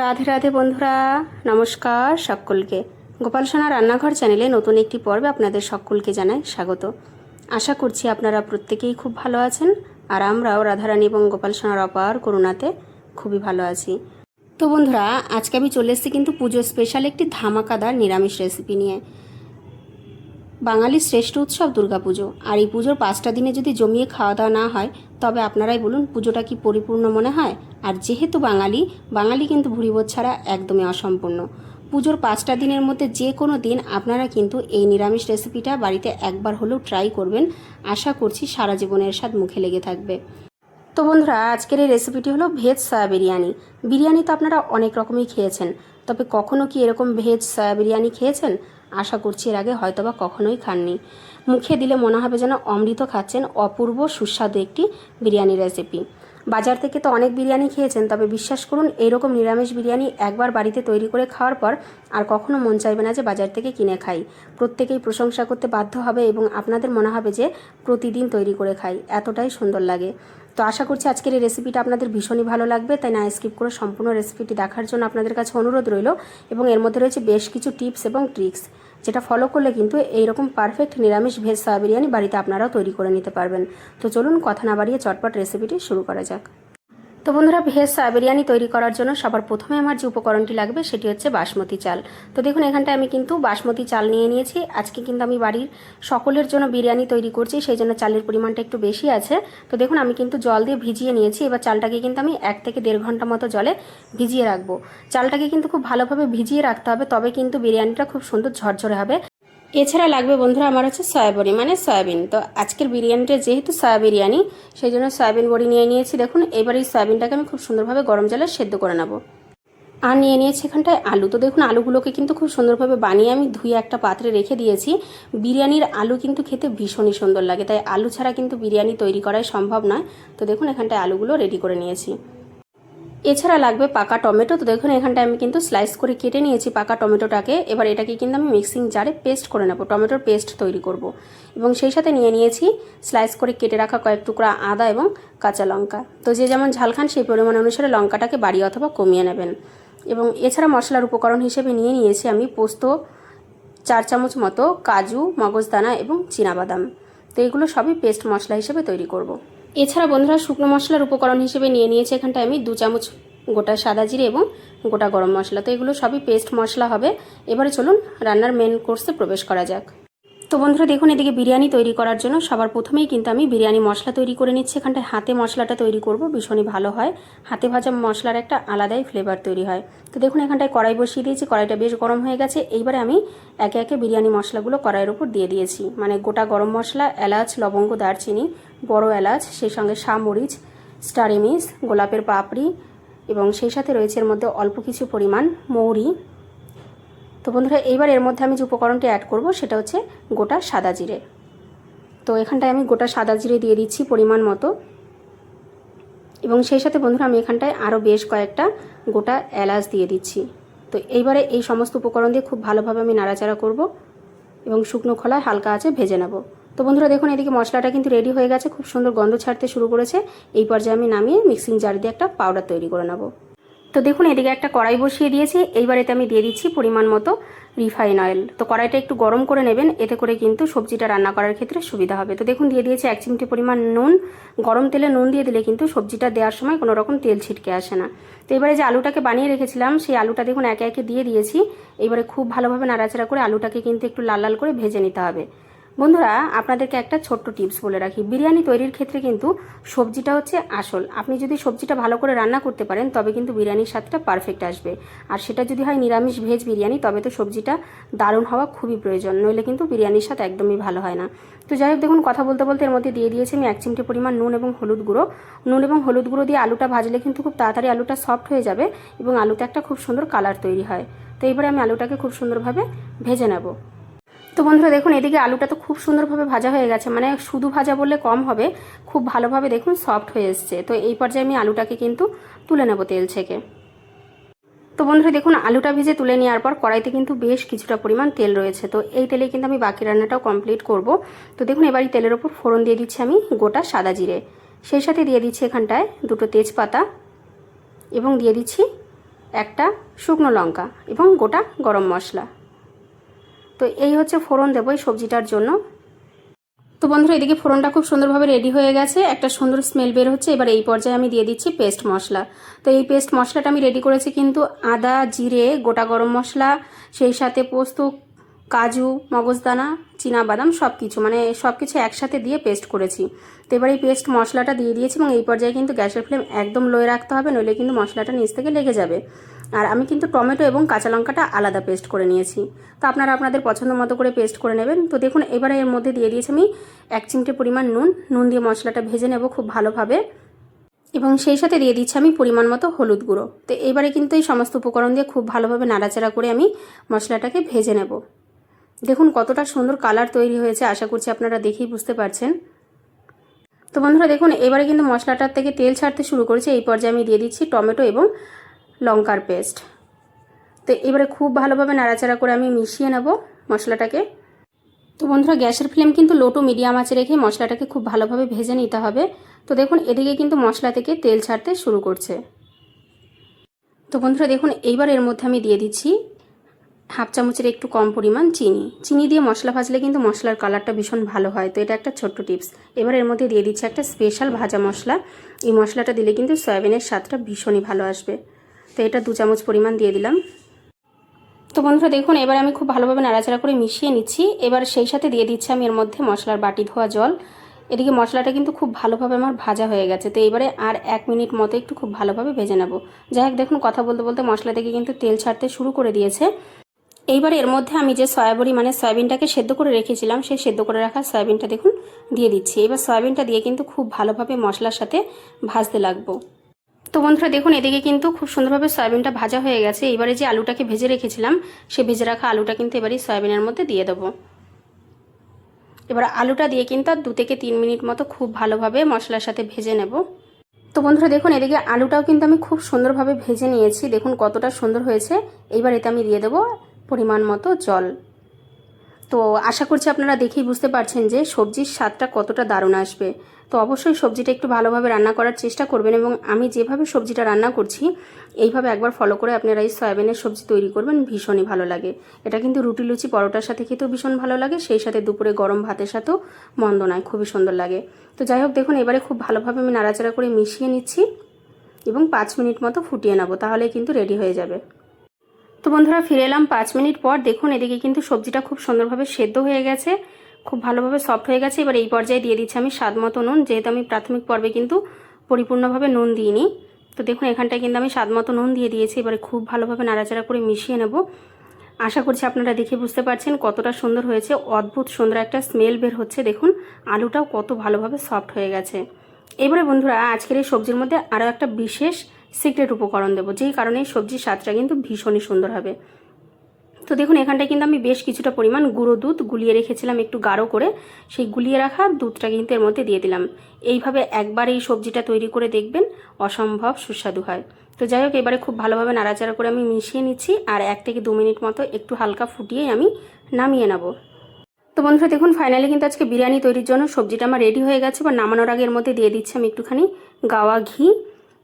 রাধে রাধে বন্ধুরা, নমস্কার সকলকে। গোপাল সোনা রান্নাঘর চ্যানেলে নতুন একটি পর্বে আপনাদের সকলকে জানাই স্বাগত। আশা করছি আপনারা প্রত্যেকেই খুব ভালো আছেন আর আমরাও রাধারানী এবং গোপাল সোনার অপার করুণাতে খুবই ভালো আছি। তো বন্ধুরা, আজকে আমি চলে এসেছি কিন্তু পুজো স্পেশাল একটি ধামাকাদার নিরামিষ রেসিপি নিয়ে। বাঙালির শ্রেষ্ঠ উৎসব দুর্গাপুজো। আর এই পুজোর পাঁচটা দিনে যদি জমিয়ে খাওয়া দাওয়া না হয় তবে আপনারাই বলুন, পুজোটা কি পরিপূর্ণ মনে হয়? আর যেহেতু বাঙালি বাঙালি কিন্তু ভুরিভোজ ছাড়া একদমই অসম্পূর্ণ। পুজোর পাঁচটা দিনের মধ্যে যে কোনো দিন আপনারা কিন্তু এই নিরামিষ রেসিপিটা বাড়িতে একবার হলেও ট্রাই করবেন। আশা করছি সারা জীবনের স্বাদ মুখে লেগে থাকবে। তো বন্ধুরা, আজকের এই রেসিপিটি হলো ভেজ সয়া বিরিয়ানি। বিরিয়ানি তো আপনারা অনেক রকমই খেয়েছেন। তবে কখনো কি এরকম ভেজ সয়া বিরিয়ানি খেয়েছেন? আশা করছি এর আগে হয়তোবা কখনোই খাননি। মুখে দিলে মনে হবে যেন অমৃত খাচ্ছেন অপূর্ব সুস্বাদু একটি বিরিয়ানি রেসিপি বাজার থেকে তো অনেক বিরিয়ানি খেয়েছেন, তবে বিশ্বাস করুন এইরকম নিরামিষ বিরিয়ানি একবার বাড়িতে তৈরি করে খাওয়ার পর আর কখনো মন চাইবে না যে বাজার থেকে কিনে খাই। প্রত্যেকেই প্রশংসা করতে বাধ্য হবে এবং আপনাদের মনে হবে যে প্রতিদিন তৈরি করে খাই, এতটাই সুন্দর লাগে। তো আশা করছি আজকের এই রেসিপিটা আপনাদের ভীষণই ভালো লাগবে, তাই না স্কিপ করে সম্পূর্ণ রেসিপিটি দেখার জন্য আপনাদের কাছে অনুরোধ রইল এবং এর মধ্যে রয়েছে বেশ কিছু টিপস এবং ট্রিক্স যেটা ফলো করলে কিন্তু এইরকম পারফেক্ট নিরামিষ ভেজ সয়া বিরিয়ানি বাড়িতে আপনারাও তৈরি করে নিতে পারবেন। তো চলুন কথা না বাড়িয়ে চটপট রেসিপিটি শুরু করা যাক। তো বন্ধুরা, ভেজ বিরিয়ানি তৈরি করার জন্য সবার প্রথমে আমার যে উপকরণটি লাগবে সেটি হচ্ছে বাসমতি চাল। তো দেখুন, এখানটায় আমি কিন্তু বাসমতি চাল নিয়ে নিয়েছি। আজকে কিন্তু আমি বাড়ির সকলের জন্য বিরিয়ানি তৈরি করছি, সেই জন্য চালের পরিমাণটা একটু বেশি আছে। তো দেখুন, আমি কিন্তু জল দিয়ে ভিজিয়ে নিয়েছি। এবার চালটাকে কিন্তু আমি এক থেকে দেড় ঘণ্টা মতো জলে ভিজিয়ে রাখব। চালটাকে কিন্তু খুব ভালোভাবে ভিজিয়ে রাখতে হবে, তবে কিন্তু বিরিয়ানিটা খুব সুন্দর ঝরঝরে হবে। এছাড়া লাগবে বন্ধুরা আমার হচ্ছে সয়াবড়ি মানে সয়াবিন। তো আজকের বিরিয়ানিটা যেহেতু সয়া বিরিয়ানি, সেই জন্য সয়াবিন বড়ি নিয়ে নিয়েছি। দেখুন, এবার এই সয়াবিনটাকে আমি খুব সুন্দরভাবে গরম জলে সেদ্ধ করে নেব। আর নিয়ে নিয়েছি এখানটায় আলু। তো দেখুন, আলুগুলোকে কিন্তু খুব সুন্দরভাবে বানিয়ে আমি ধুয়ে একটা পাত্রে রেখে দিয়েছি। বিরিয়ানির আলু কিন্তু খেতে ভীষণই সুন্দর লাগে, তাই আলু ছাড়া কিন্তু বিরিয়ানি তৈরি করাই সম্ভব নয়। তো দেখুন, এখানটায় আলুগুলো রেডি করে নিয়েছি। এছাড়া লাগবে পাকা টমেটো। তো দেখুন, এখানটায় আমি কিন্তু স্লাইস করে কেটে নিয়েছি পাকা টমেটোটাকে। এবার এটাকে কিন্তু আমি মিক্সিং জারে পেস্ট করে নেব, টমেটোর পেস্ট তৈরি করব। এবং সেই সাথে নিয়ে নিয়েছি স্লাইস করে কেটে রাখা কয়েক টুকরা আদা এবং কাঁচা লঙ্কা। তো যে যেমন ঝাল খান, সেই পরিমাণ অনুসারে লঙ্কাটাকে বাড়িয়ে অথবা কমিয়ে নেবেন। এবং এছাড়া মশলার উপকরণ হিসেবে নিয়ে নিয়েছি আমি পোস্ত, চার চামচ মতো কাজু, মগজদানা এবং চীনাবাদাম। তো এগুলো সবই পেস্ট মশলা হিসেবে তৈরি করব। এছাড়া বন্ধুরা শুকনো মশলার উপকরণ হিসেবে নিয়ে নিয়েছি এখানটায় আমি দু চামচ গোটা সাদা জিরে এবং গোটা গরম মশলা। তো এগুলো সবই পেস্ট মশলা হবে। এবারে চলুন রান্নার মেন কোর্সে প্রবেশ করা যাক। তো বন্ধুরা দেখুন, এদিকে বিরিয়ানি তৈরি করার জন্য সবার প্রথমেই কিন্তু আমি বিরিয়ানি মশলা তৈরি করে নিচ্ছি। এখানটায় হাতে মশলাটা তৈরি করব, ভীষণই ভালো হয়। হাতে ভাজা মশলার একটা আলাদাই ফ্লেভার তৈরি হয়। তো দেখুন, এখানটায় কড়াই বসিয়ে দিয়েছি, কড়াইটা বেশ গরম হয়ে গেছে। এইবারে আমি একে একে বিরিয়ানি মশলাগুলো কড়াইয়ের উপর দিয়ে দিয়েছি। মানে গোটা গরম মশলা, এলাচ, লবঙ্গ, দারচিনি, বড় এলাচ, সেই সঙ্গে মরিচ স্টারিমিস গোলাপের পাপড়ি এবং সেই সাথে রয়েছে এর মধ্যে অল্প কিছু পরিমাণ মৌরি তো বন্ধুরা, এইবার এর মধ্যে আমি যে উপকরণটি অ্যাড করব, সেটা হচ্ছে গোটা সাদা জিরে। তো এখানটায় আমি গোটা সাদা জিরে দিয়ে দিচ্ছি পরিমাণ মতো। এবং সেই সাথে বন্ধুরা, আমি এখানটায় আরও বেশ কয়েকটা গোটা এলাচ দিয়ে দিচ্ছি। তো এইবারে এই সমস্ত উপকরণ দিয়ে খুব ভালোভাবে আমি নাড়াচাড়া করব এবং শুকনো খোলায় হালকা আছে ভেজে নেব। তো বন্ধুরা, দেখুন, এদিকে মশলাটা কিন্তু রেডি হয়ে গেছে, খুব সুন্দর গন্ধ ছাড়তে শুরু করেছে। এই পর্যায়ে আমি নামিয়ে মিক্সিং জার দিয়ে একটা পাউডার তৈরি করে নেব। তো দেখুন, এদিকে একটা কড়াই বসিয়ে দিয়েছি। এইবার এতে আমি দিয়ে দিচ্ছি পরিমাণ মতো রিফাইন অয়েল তো কড়াইটা একটু গরম করে নেবেন, এতে করে কিন্তু সবজিটা রান্না করার ক্ষেত্রে সুবিধা হবে। তো দেখুন, দিয়ে দিয়েছি এক চিমটি পরিমাণ নুন। গরম তেলে নুন দিয়ে দিলে কিন্তু সবজিটা দেওয়ার সময় কোনো রকম তেল ছিটকে আসে না। তো এবারে যে আলুটাকে বানিয়ে রেখেছিলাম, সেই আলুটা দেখুন, একে একে দিয়ে দিয়েছি। এবারে খুব ভালোভাবে নাড়াচাড়া করে আলুটাকে কিন্তু একটু লাল লাল করে ভেজে নিতে হবে। বন্ধুরা, আপনাদেরকে একটা ছোট্ট টিপস বলে রাখি। বিরিয়ানি তৈরির ক্ষেত্রে কিন্তু সবজিটা হচ্ছে আসল। আপনি যদি সবজিটা ভালো করে রান্না করতে পারেন, তবে কিন্তু বিরিয়ানির স্বাদটা পারফেক্ট আসবে। আর সেটা যদি হয় নিরামিষ ভেজ বিরিয়ানি, তবে তো সবজিটা দারুণ হওয়া খুবই প্রয়োজন, নইলে কিন্তু বিরিয়ানির স্বাদ একদমই ভালো হয় না। তো যাই হোক, দেখুন, কথা বলতে বলতে এর মধ্যে দিয়ে দিয়েছি আমি এক চিমটি পরিমাণ নুন এবং হলুদ গুঁড়ো। নুন এবং হলুদ গুঁড়ো দিয়ে আলুটা ভাজলে কিন্তু খুব তাড়াতাড়ি আলুটা সফট হয়ে যাবে এবং আলুতে একটা খুব সুন্দর কালার তৈরি হয়। তো এবারে আমি আলুটাকে খুব সুন্দরভাবে ভেজে নেব। তো বন্ধুরা দেখুন, এদিকে আলুটা তো খুব সুন্দরভাবে ভাজা হয়ে গেছে। মানে শুধু ভাজা বললে কম হবে, খুব ভালোভাবে দেখুন সফট হয়ে এসছে। তো এই পর্যায়ে আমি আলুটাকে কিন্তু তুলে নেব তেল থেকে তো বন্ধুরা দেখুন, আলুটা ভেজে তুলে নেওয়ার পর কড়াইতে কিন্তু বেশ কিছুটা পরিমাণ তেল রয়েছে। তো এই তেলে কিন্তু আমি বাকি রান্নাটাও কমপ্লিট করব। তো দেখুন এবার এই তেলের ওপর ফোড়ন দিয়ে দিচ্ছি আমি গোটা সাদা জিরে। সেই সাথে দিয়ে দিচ্ছি এখানটায় দুটো তেজপাতা এবং দিয়ে দিচ্ছি একটা শুকনো লঙ্কা এবং গোটা গরম মশলা। তো এই হচ্ছে ফোড়ন দেবো এই সবজিটার জন্য। তো বন্ধুরা, এদিকে ফোড়নটা খুব সুন্দরভাবে রেডি হয়ে গেছে। একটা সুন্দর স্মেল বের হচ্ছে। এবার এই পর্যায়ে আমি দিয়ে দিচ্ছি পেস্ট মশলা। তো এই পেস্ট মশলাটা আমি রেডি করেছি কিন্তু আদা, জিরে, গোটা গরম মশলা, সেই সাথে পোস্ত, কাজু, মগজদানা বাদাম সব কিছু মানে সব কিছু একসাথে দিয়ে পেস্ট করেছি। তো এবার এই পেস্ট মশলাটা দিয়ে দিয়েছি এবং এই পর্যায়ে কিন্তু গ্যাসের ফ্লেম একদম লোয়ে রাখতে হবে, নইলে কিন্তু মশলাটা নিচ থেকে লেগে যাবে। আর আমি কিন্তু টমেটো এবং কাঁচা লঙ্কাটা আলাদা পেস্ট করে নিয়েছি। তো আপনারা আপনাদের পছন্দ মতো করে পেস্ট করে নেবেন। তো দেখুন, এবারে এর মধ্যে দিয়ে দিয়েছি আমি এক চিমটে পরিমাণ নুন। নুন দিয়ে মশলাটা ভেজে নেব খুব ভালোভাবে। এবং সেই সাথে দিয়ে দিচ্ছি আমি পরিমাণ মতো হলুদ গুঁড়ো। তো এবারে কিন্তু এই সমস্ত উপকরণ দিয়ে খুব ভালোভাবে নাড়াচাড়া করে আমি মশলাটাকে ভেজে নেব। দেখুন, কতটা সুন্দর কালার তৈরি হয়েছে, আশা করছি আপনারা দেখেই বুঝতে পারছেন। তো বন্ধুরা, দেখুন, এবারে কিন্তু মশলাটার থেকে তেল ছাড়তে শুরু করেছে। এই পর্যায়ে আমি দিয়ে দিচ্ছি টমেটো এবং লঙ্কার পেস্ট। তো এবারে খুব ভালোভাবে নাড়াচাড়া করে আমি মিশিয়ে নেব মশলাটাকে। তো বন্ধুরা, গ্যাসের ফ্লেম কিন্তু লো টু মিডিয়াম আঁচে রেখে মশলাটাকে খুব ভালোভাবে ভেজে নিতে হবে। তো দেখুন, এদিকে কিন্তু মশলা থেকে তেল ছাড়তে শুরু করছে। তো বন্ধুরা, দেখুন, এইবার এর মধ্যে আমি দিয়ে দিচ্ছি হাফ চামচের একটু কম পরিমাণ চিনি। চিনি দিয়ে মশলা ভাজলে কিন্তু মশলার কালারটা ভীষণ ভালো হয়। তো এটা একটা ছোট্ট টিপস। এবার এর মধ্যে দিয়ে দিচ্ছি একটা স্পেশাল ভাজা মশলা। এই মশলাটা দিলে কিন্তু সয়াবিনের স্বাদটা ভীষণই ভালো আসবে। তো এটা দু চামচ পরিমাণ দিয়ে দিলাম। তো বন্ধুরা দেখুন, এবার আমি খুব ভালোভাবে নাড়াচাড়া করে মিশিয়ে নিচ্ছি। এবার সেই সাথে দিয়ে দিচ্ছি আমি এর মধ্যে মশলার বাটি, ধোয়া জল। এদিকে মশলাটা কিন্তু খুব ভালোভাবে আমার ভাজা হয়ে গেছে। তো এবারে আর এক মিনিট মতো একটু খুব ভালোভাবে ভেজে নেব। যাই হোক, দেখুন, কথা বলতে বলতে মশলা থেকে কিন্তু তেল ছাড়তে শুরু করে দিয়েছে। এইবার এর মধ্যে আমি যে সয়াবড়ি মানে সয়াবিনটাকে সেদ্ধ করে রেখেছিলাম, সেই সেদ্ধ করে রাখা সয়াবিনটা দেখুন, দিয়ে দিচ্ছি। এবার সয়াবিনটা দিয়ে কিন্তু খুব ভালোভাবে মশলার সাথে ভাজতে লাগবো। তো বন্ধুরা দেখুন, এদিকে কিন্তু খুব সুন্দরভাবে সয়াবিনটা ভাজা হয়ে গেছে। এবারে যে আলুটাকে ভেজে রেখেছিলাম, সে ভেজে রাখা আলুটা কিন্তু এবারে সয়াবিনের মধ্যে দিয়ে দেবো। এবার আলুটা দিয়ে কিন্তু আর দু থেকে তিন মিনিট মতো খুব ভালোভাবে মশলার সাথে ভেজে নেব। তো বন্ধুরা দেখুন, এদিকে আলুটাও কিন্তু আমি খুব সুন্দরভাবে ভেজে নিয়েছি। দেখুন কতটা সুন্দর হয়েছে। এইবার এতে আমি দিয়ে দেবো পরিমাণ মতো জল। তো আশা করছি আপনারা দেখেই বুঝতে পারছেন যে সবজির স্বাদটা কতটা দারুণ আসবে। তো অবশ্যই সবজিটা একটু ভালোভাবে রান্না করার চেষ্টা করবেন এবং আমি যেভাবে সবজিটা রান্না করছি, এইভাবে একবার ফলো করে আপনারা এই সয়াবিনের সবজি তৈরি করবেন, ভীষণই ভালো লাগে। এটা কিন্তু রুটি, লুচি, পরোটার সাথে খেতেও ভীষণ ভালো লাগে, সেই সাথে দুপুরে গরম ভাতের সাথেও মন্দ নয়, খুবই সুন্দর লাগে। তো যাই হোক, দেখুন, এবারে খুব ভালোভাবে আমি নাড়াচাড়া করে মিশিয়ে নিচ্ছি এবং পাঁচ মিনিট মতো ফুটিয়ে নেব তাহলে কিন্তু রেডি হয়ে যাবে। তো বন্ধুরা, ফিরে এলাম পাঁচ মিনিট পর। দেখুন, এদিকে কিন্তু সবজিটা খুব সুন্দরভাবে সেদ্ধ হয়ে গেছে, খুব ভালোভাবে সফট হয়ে গেছে। এবার এই পর্যায়ে দিয়ে দিচ্ছি আমি স্বাদ মতো নুন, যেহেতু আমি প্রাথমিক পর্বে কিন্তু পরিপূর্ণভাবে নুন দিইনি। তো দেখুন, এখানটায় কিন্তু আমি স্বাদ মতো নুন দিয়ে দিয়েছি। এবারে খুব ভালোভাবে নাড়াচাড়া করে মিশিয়ে নেব। আশা করছি আপনারা দেখে বুঝতে পারছেন কতটা সুন্দর হয়েছে। অদ্ভুত সুন্দর একটা স্মেল বের হচ্ছে। দেখুন, আলুটাও কত ভালোভাবে সফট হয়ে গেছে। এবারে বন্ধুরা, আজকের এই সবজির মধ্যে আরও একটা বিশেষ সিক্রেট উপকরণ দেবো, যেই কারণে সবজির স্বাদটা কিন্তু ভীষণই সুন্দর হবে। তো দেখুন, এখানটায় কিন্তু আমি বেশ কিছুটা পরিমাণ গুঁড়ো দুধ গুলিয়ে রেখেছিলাম একটু গাঢ় করে। সেই গুলিয়ে রাখা দুধটা কিন্তু এর মধ্যে দিয়ে দিলাম। এইভাবে একবার এই সবজিটা তৈরি করে দেখবেন অসম্ভব সুস্বাদু হয়। তো যাই হোক, এবারে খুব ভালোভাবে নাড়াচাড়া করে আমি মিশিয়ে নিচ্ছি আর এক থেকে দু মিনিট মতো একটু হালকা ফুটিয়ে আমি নামিয়ে নেব। তো বন্ধুরা, দেখুন, ফাইনালি কিন্তু আজকে বিরিয়ানি তৈরির জন্য সবজিটা আমার রেডি হয়ে গেছে। বা নামানোর আগে এর মধ্যে দিয়ে দিচ্ছি আমি একটুখানি গাওয়া ঘি।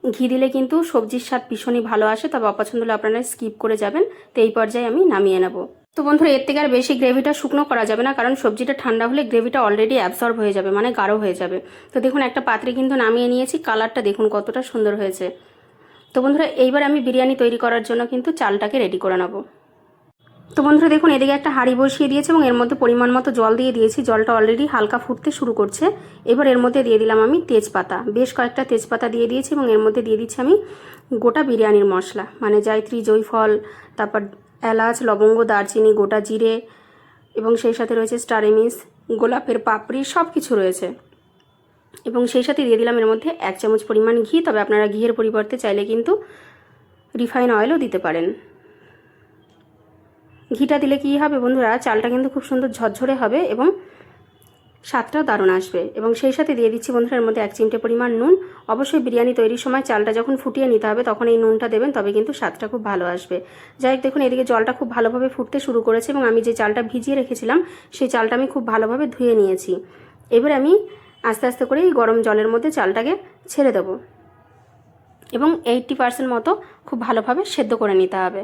ঘি দিলে কিন্তু সবজির স্বাদ ভীষণই ভালো আসে, তবে অপছন্দ হলে আপনারা স্কিপ করে যাবেন। তো এই পর্যায়ে আমি নামিয়ে নেব। তো বন্ধুরা, এর থেকে আর বেশি গ্রেভিটা শুকনো করা যাবে না, কারণ সবজিটা ঠান্ডা হলে গ্রেভিটা অলরেডি অ্যাবসর্ব হয়ে যাবে মানে গাঢ় হয়ে যাবে। তো দেখুন, একটা পাত্রে কিন্তু নামিয়ে নিয়েছি কালারটা দেখুন কতটা সুন্দর হয়েছে। তো বন্ধুরা, এইবার আমি বিরিয়ানি তৈরি করার জন্য কিন্তু চালটাকে রেডি করে নেব। তো বন্ধুরা দেখুন, এদিকে একটা হাঁড়ি বসিয়ে দিয়েছে এবং এর মধ্যে পরিমাণ মতো জল দিয়ে দিয়েছি। জলটা অলরেডি হালকা ফুটতে শুরু করছে। এবার এর মধ্যে দিয়ে দিলাম আমি তেজপাতা। বেশ কয়েকটা তেজপাতা দিয়ে দিয়েছি এবং এর মধ্যে দিয়ে দিচ্ছি আমি গোটা বিরিয়ানির মশলা। মানে জায়ত্রী জৈফল তারপর এলাচ, লবঙ্গ, দারচিনি, গোটা জিরে এবং সেই সাথে রয়েছে স্টারেমিস গোলাপের পাপড়ি সব কিছু রয়েছে। এবং সেই সাথে দিয়ে দিলাম এর মধ্যে এক চামচ পরিমাণ ঘি। তবে আপনারা ঘিয়ের পরিবর্তে চাইলে কিন্তু রিফাইন অয়েলও দিতে পারেন। ঘিটা দিলে কী হবে বন্ধুরা? চালটা কিন্তু খুব সুন্দর ঝরঝরে হবে এবং স্বাদটাও দারুণ আসবে। এবং সেই সাথে দিয়ে দিচ্ছি বন্ধুরা এর মধ্যে এক চিমটে পরিমাণ নুন। অবশ্যই বিরিয়ানি তৈরির সময় চালটা যখন ফুটিয়ে নিতে হবে তখন এই নুনটা দেবেন, তবে কিন্তু স্বাদটা খুব ভালো আসবে। যাই হোক, দেখুন, এদিকে জলটা খুব ভালোভাবে ফুটতে শুরু করেছে এবং আমি যে চালটা ভিজিয়ে রেখেছিলাম, সেই চালটা আমি খুব ভালোভাবে ধুয়ে নিয়েছি। এবার আমি আস্তে আস্তে করে এই গরম জলের মধ্যে চালটাকে ছেড়ে দেবো। এবং এইটটি পার্সেন্ট মতো খুব ভালোভাবে সেদ্ধ করে নিতে হবে।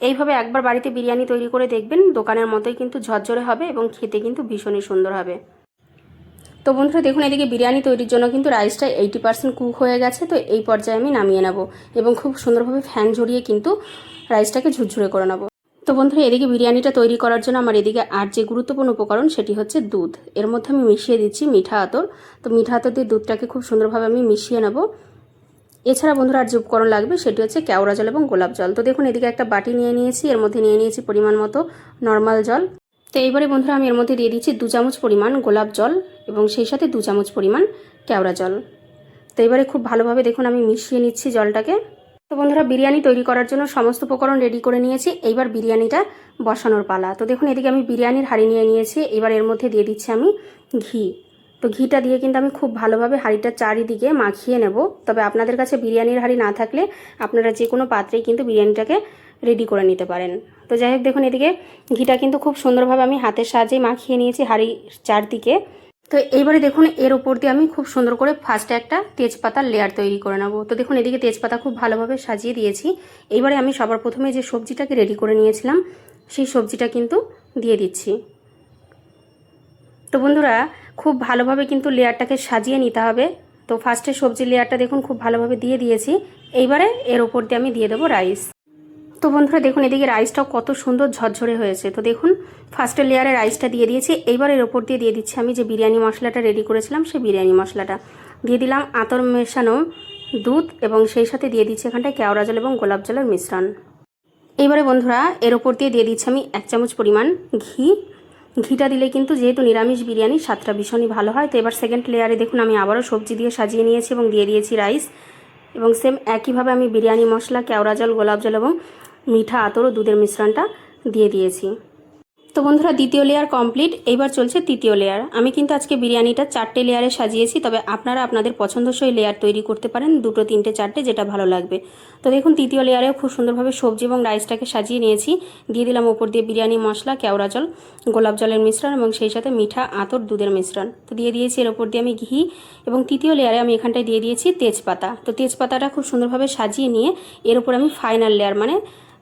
এইভাবে একবার বাড়িতে বিরিয়ানি তৈরি করে দেখবেন, দোকানের মতোই কিন্তু ঝরঝরে হবে এবং খেতে কিন্তু ভীষণই সুন্দর হবে। তো বন্ধুরা, দেখুন, এদিকে বিরিয়ানি তৈরির জন্য কিন্তু রাইসটা এইটি পার্সেন্ট কুক হয়ে গেছে, তো এই পর্যায়ে আমি নামিয়ে নেব এবং খুব সুন্দরভাবে ফ্যান ঝরিয়ে কিন্তু রাইসটাকে ঝুরঝুরে করে নেব। তো বন্ধুরা, এদিকে বিরিয়ানিটা তৈরি করার জন্য আমার এদিকে আর যে গুরুত্বপূর্ণ উপকরণ সেটি হচ্ছে দুধ। এর মধ্যে আমি মিশিয়ে দিচ্ছি মিঠা আতর। তো মিঠা আতর দিয়ে দুধটাকে খুব সুন্দরভাবে আমি মিশিয়ে নেব। এছাড়া বন্ধুরা আর যে উপকরণ লাগবে, সেটি হচ্ছে কেওড়া জল এবং গোলাপ জল। তো দেখুন, এদিকে একটা বাটি নিয়ে নিয়েছি, এর মধ্যে নিয়ে নিয়েছি পরিমাণ মতো নর্মাল জল। তো এইবারে বন্ধুরা, আমি এর মধ্যে দিয়ে দিচ্ছি দু চামচ পরিমাণ গোলাপ জল এবং সেই সাথে দু চামচ পরিমাণ কেওড়া জল। তো এবারে খুব ভালোভাবে দেখুন, আমি মিশিয়ে নিচ্ছি জলটাকে। তো বন্ধুরা, বিরিয়ানি তৈরি করার জন্য সমস্ত উপকরণ রেডি করে নিয়েছি। এইবার বিরিয়ানিটা বসানোর পালা। তো দেখুন, এদিকে আমি বিরিয়ানির হাড়ি নিয়ে নিয়েছি। এবার এর মধ্যে দিয়ে দিচ্ছি আমি ঘি। তো ঘিটা দিয়ে কিন্তু আমি খুব ভালোভাবে হাঁড়িটা চারিদিকে মাখিয়ে নেব। তবে আপনাদের কাছে বিরিয়ানির হাঁড়ি না থাকলে আপনারা যে কোনো পাত্রেই কিন্তু বিরিয়ানিটাকে রেডি করে নিতে পারেন। তো যাই হোক, দেখুন এদিকে ঘিটা কিন্তু খুব সুন্দরভাবে আমি হাতের সাহায্যে মাখিয়ে নিয়েছি হাঁড়ি চারদিকে। তো এইবারে দেখুন, এর উপর দিয়ে আমি খুব সুন্দর করে ফার্স্টে একটা তেজপাতার লেয়ার তৈরি করে নেব। তো দেখুন, এদিকে তেজপাতা খুব ভালোভাবে সাজিয়ে দিয়েছি। এইবারে আমি সবার প্রথমে যে সবজিটাকে রেডি করে নিয়েছিলাম, সেই সবজিটা কিন্তু দিয়ে দিচ্ছি। তো বন্ধুরা, খুব ভালোভাবে কিন্তু লেয়ারটাকে সাজিয়ে নিতে হবে। তো ফার্স্টে সবজির লেয়ারটা দেখুন, খুব ভালোভাবে দিয়ে দিয়েছি। এইবারে এর ওপর দিয়ে আমি দিয়ে দেবো রাইস তো বন্ধুরা, দেখুন এদিকে রাইসটাও কত সুন্দর ঝরঝরে হয়েছে। তো দেখুন ফার্স্টে লেয়ারে রাইসটা দিয়ে দিয়েছি। এইবার এর ওপর দিয়ে দিয়ে দিচ্ছি আমি যে বিরিয়ানি মশলাটা রেডি করেছিলাম, সেই বিরিয়ানি মশলাটা। দিয়ে দিলাম আতর মেশানো দুধ এবং সেই সাথে দিয়ে দিচ্ছি এখানটায় কেওড়া জল এবং গোলাপ জলের মিশ্রণ। এইবারে বন্ধুরা, এর ওপর দিয়ে দিয়ে দিচ্ছি আমি এক চামচ পরিমাণ ঘি। ঘিটা দিলে কিন্তু যেহেতু নিরামিষ বিরিয়ানি, স্বাদটা ভীষণই ভালো হয়। তো এবার সেকেন্ড লেয়ারে দেখুন, আমি আবারও সবজি দিয়ে সাজিয়ে নিয়েছি এবং দিয়ে দিয়েছি রাইস এবং সেম একইভাবে আমি বিরিয়ানি মশলা, কেওড়া জল, গোলাপ জল এবং মিঠা আতর ও দুধের মিশ্রণটা দিয়ে দিয়েছি। তো বন্ধুরা, দ্বিতীয় লেয়ার কমপ্লিট এইবার চলছে তৃতীয় লেয়ার আমি কিন্তু আজকে বিরিয়ানিটা চারটে লেয়ারে সাজিয়েছি, তবে আপনারা আপনাদের পছন্দসই লেয়ার তৈরি করতে পারেন, দুটো, তিনটে, চারটে, যেটা ভালো লাগবে। তো দেখুন, তৃতীয় লেয়ারেও খুব সুন্দরভাবে সবজি এবং রাইসটাকে সাজিয়ে নিয়েছি। দিয়ে দিলাম ওপর দিয়ে বিরিয়ানি, মশলা, কেওড়া জল, গোলাপ জলের মিশ্রণ এবং সেই সাথে মিঠা, আতর, দুধের মিশ্রণ। তো দিয়ে দিয়েছি এর ওপর দিয়ে আমি ঘি এবং তৃতীয় লেয়ারে আমি এখানটায় দিয়ে দিয়েছি তেজপাতা। তো তেজপাতাটা খুব সুন্দরভাবে সাজিয়ে নিয়ে এর উপর আমি ফাইনাল লেয়ার মানে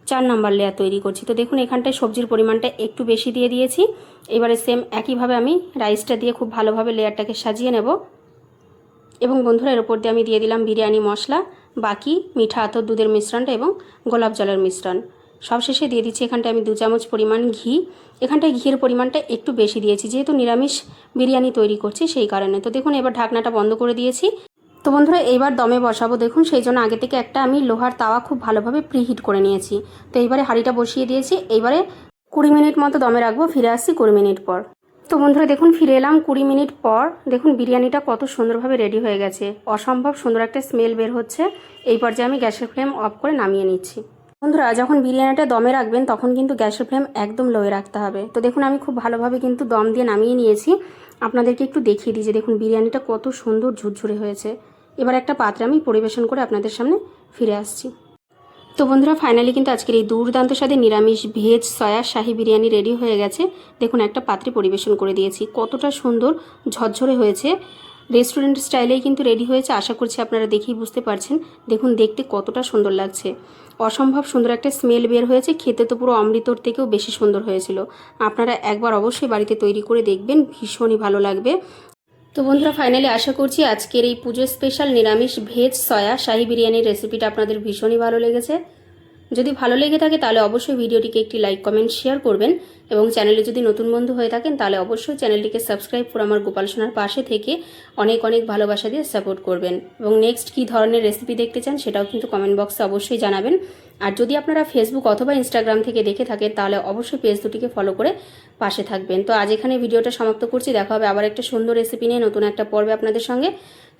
চার নাম্বার লেয়ার তৈরি করছি। তো দেখুন, এখানটায় সবজির পরিমাণটা একটু বেশি দিয়ে দিয়েছি। এবারে সেম একইভাবে আমি রাইসটা দিয়ে খুব ভালোভাবে লেয়ারটাকে সাজিয়ে নেব। এবং বন্ধুরা, এর ওপর দিয়ে আমি দিয়ে দিলাম বিরিয়ানি মশলা, বাকি মিঠা আতর, দুধের মিশ্রণটা এবং গোলাপ জলের মিশ্রণ। সবশেষে দিয়ে দিচ্ছি এখানটায় আমি দু চামচ পরিমাণ ঘি। এখানটায় ঘিয়ের পরিমাণটা একটু বেশি দিয়েছি, যেহেতু নিরামিষ বিরিয়ানি তৈরি করছি সেই কারণে। তো দেখুন, এবার ঢাকনাটা বন্ধ করে দিয়েছি। তো বন্ধুরা, এইবার দমে বসাবো। দেখুন, সেই জন্য আগে থেকে একটা আমি লোহার তাওয়া খুব ভালোভাবে প্রিহিট করে নিয়েছি। তো এইবারে হাঁড়িটা বসিয়ে দিয়েছি। এইবারে কুড়ি মিনিট মতো দমে রাখব, ফিরে আসছি কুড়ি মিনিট পর। তো বন্ধুরা, দেখুন, ফিরে এলাম কুড়ি মিনিট পর। দেখুন, বিরিয়ানিটা কত সুন্দরভাবে রেডি হয়ে গেছে। অসম্ভব সুন্দর একটা স্মেল বের হচ্ছে। এই পর্যায়ে আমি গ্যাসের ফ্লেম অফ করে নামিয়ে নিচ্ছি। বন্ধুরা, যখন বিরিয়ানিটা দমে রাখবেন, তখন কিন্তু গ্যাসের ফ্লেম একদম লোয়ে রাখতে হবে। তো দেখুন, আমি খুব ভালোভাবে কিন্তু দম দিয়ে নামিয়ে নিয়েছি। আপনাদেরকে একটু দেখিয়ে দিই যে দেখুন, বিরিয়ানিটা কত সুন্দর ঝুরঝুরে হয়েছে। এবার একটা পাত্রে আমি পরিবেশন করে আপনাদের সামনে ফিরে আসছি। তো বন্ধুরা ফাইনালি কিন্তু আজকের এই দুর্দান্ত স্বাদে নিরামিষ veg soya shahi biryani ready হয়ে গেছে। দেখুন, একটা পাত্রে পরিবেশন করে দিয়েছি। কতটা সুন্দর, ঝরঝরে হয়েছে। রেস্টুরেন্ট স্টাইলেই কিন্তু রেডি হয়েছে। আশা করছি আপনারা দেখেই বুঝতে পারছেন। দেখুন, দেখতে কতটা সুন্দর লাগছে। অসম্ভব সুন্দর একটা স্মেল বের হয়েছে। খেতে তো পুরো অমৃতর থেকেও বেশি সুন্দর হয়েছিল। আপনারা একবার অবশ্যই বাড়িতে তৈরি করে দেখবেন। ভীষণই ভালো লাগবে। তো বন্ধুরা ফাইনালি আশা করছি আজকের এই পুজো স্পেশাল নিরামিষ ভেজ সয়া শাহী বিরিয়ানির রেসিপিটা আপনাদের ভীষণই ভালো লেগেছে। যদি ভালো লেগে থাকে তাহলে অবশ্যই ভিডিওটিকে একটি লাইক কমেন্ট শেয়ার করবেন। এবং চ্যানেলে যদি নতুন বন্ধু হয়ে থাকেন, তাহলে অবশ্যই চ্যানেলটিকে সাবস্ক্রাইব করে আমার গোপাল সোনার পাশে থেকে অনেক অনেক ভালোবাসা দিয়ে সাপোর্ট করবেন। এবং নেক্সট কী ধরনের রেসিপি দেখতে চান, সেটাও কিন্তু কমেন্ট বক্সে অবশ্যই জানাবেন। আর যদি আপনারা ফেসবুক অথবা ইনস্টাগ্রাম থেকে দেখে থাকেন, তাহলে অবশ্যই পেজ দুটিকে ফলো করে পাশে থাকবেন। তো আজ এখানে ভিডিওটা সমাপ্ত করছি। দেখা হবে আবার একটা সুন্দর রেসিপি নিয়ে নতুন একটা পর্বে আপনাদের সঙ্গে।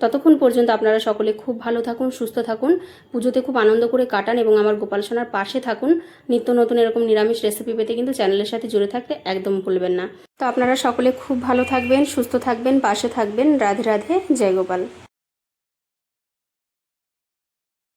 ততক্ষণ পর্যন্ত আপনারা সকলে খুব ভালো থাকুন, সুস্থ থাকুন, পুজোতে খুব আনন্দ করে কাটান এবং আমার গোপাল সোনার পাশে থাকুন। নিত্য নতুন এরকম নিরামিষ রেসিপি পেতে কিন্তু চ্যানেলের সাথে জুড়ে থাকতে একদম ভুলবেন না। তো আপনারা সকলে খুব ভালো থাকবেন, সুস্থ থাকবেন, পাশে থাকবেন। রাধে রাধে, জয় গোপাল।